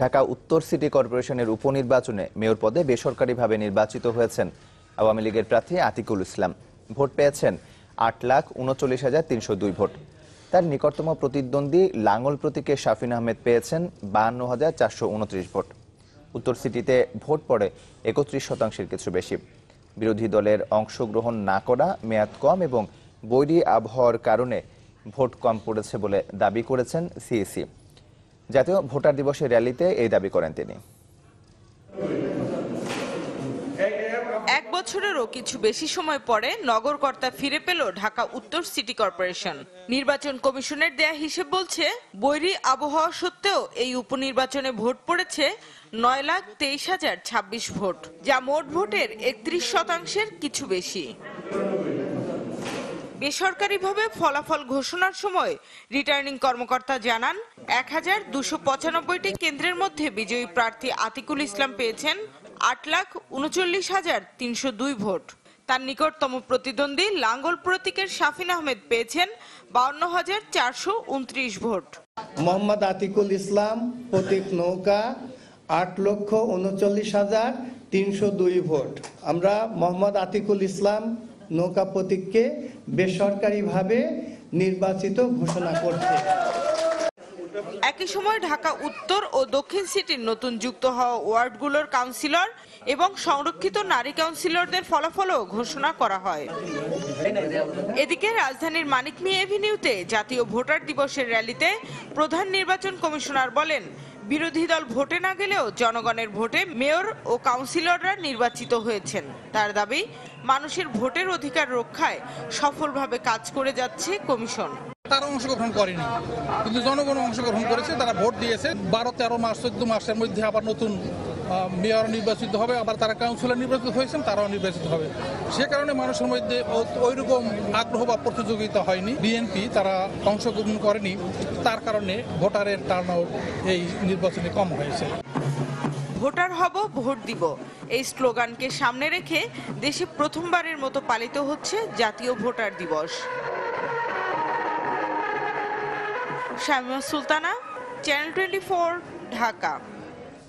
ঢাকা উত্তর সিটি কর্পোরেশনের উপনির্বাচনে মেয়র পদে বেসরকারিভাবে নির্বাচিত হয়েছেন আওয়ামী লীগের প্রার্থী আতিকুল ইসলাম। ভোট পেয়েছেন আট লাখ উনচল্লিশ হাজার তিনশো দুই ভোট। তার নিকটতম প্রতিদ্বন্দ্বী লাঙ্গল প্রতীকে শাফিন আহমেদ পেয়েছেন বাহান্ন হাজার চারশো উনত্রিশ ভোট। উত্তর সিটিতে ভোট পড়ে একত্রিশ শতাংশের কিছু বেশি। বিরোধী দলের অংশগ্রহণ না করা মেয়াদ কম এবং বৈরী আবহাওয়ার কারণে ভোট কম পড়েছে বলে দাবি করেছেন সিইসি। জাতীয় ভোটার দিবসের র্যালিতে এই দাবি করেন তিনি। এক বছরেরও কিছু বেশি সময় পরে নগরকর্তা ফিরে পেল ঢাকা উত্তর সিটি কর্পোরেশন। নির্বাচন কমিশনের দেয়া হিসেব বলছে, বৈরী আবহাওয়া সত্ত্বেও এই উপনির্বাচনে ভোট পড়েছে নয় লাখ তেইশ হাজার ছাব্বিশ ভোট, যা মোট ভোটের একত্রিশ শতাংশের কিছু বেশি। বেসরকারিভাবে ফলাফল ঘোষণার সময় রিটার্নিং কর্মকর্তা জানান, এক হাজার দুশো পঁচানব্বইটি কেন্দ্রের মধ্যে বিজয়ী প্রার্থী আতিকুল ইসলাম পেয়েছেন আট লাখ উনচল্লিশ হাজার তিনশো দুই ভোট। তার নিকটতম প্রতিদ্বন্দ্বী লাঙ্গল প্রতীকের শাফিন আহমেদ পেয়েছেন বাউন্ন হাজার চারশো উনত্রিশ ভোট। মোহাম্মদ আতিকুল ইসলাম প্রতীক নৌকা আট লক্ষ উনচল্লিশ হাজার তিনশো দুই ভোট। আমরা মোহাম্মদ আতিকুল ইসলাম নৌকা প্রতীককে বেসরকারিভাবে নির্বাচিত ঘোষণা করছে। একই সময় ঢাকা উত্তর ও দক্ষিণ সিটির নতুন যুক্ত হওয়া ওয়ার্ডগুলোর কাউন্সিলর এবং সংরক্ষিত নারী কাউন্সিলরদের ফলাফলও ঘোষণা করা হয়। এদিকে রাজধানীর মানিক মিয়া এভিনিউতে জাতীয় ভোটার দিবসের র্যালিতে প্রধান নির্বাচন কমিশনার বলেন, বিরোধী দল ভোটে না গেলেও জনগণের ভোটে মেয়র ও কাউন্সিলররা নির্বাচিত হয়েছেন। তার দাবি, মানুষের ভোটের অধিকার রক্ষায় সফলভাবে কাজ করে যাচ্ছে কমিশন। তারা অংশগ্রহণ করেনি। কিন্তু জনগণ অংশগ্রহণ করেছে, তারা ভোট দিয়েছে। বারো, তেরো মাস চোদ্দ মাসের মধ্যে আবার নতুন মেয়র নির্বাচিত হবে, আবার তারা কাউন্সিলর নির্বাচিত হয়েছেন, তারাও নির্বাচিত হবে। সে কারণে মানুষের মধ্যে ওই রকম আগ্রহ বা প্রতিযোগিতা হয়নি। বিএনপি তারা অংশগ্রহণ করেনি, তার কারণে ভোটারের টার্ন এই নির্বাচনে কম হয়েছে। ভোটার হব, ভোট দিব। এই স্লোগানকে সামনে রেখে দেশে প্রথমবারের মতো পালিত হচ্ছে জাতীয় ভোটার দিবস। Shamima Sultana channel twenty Dhaka.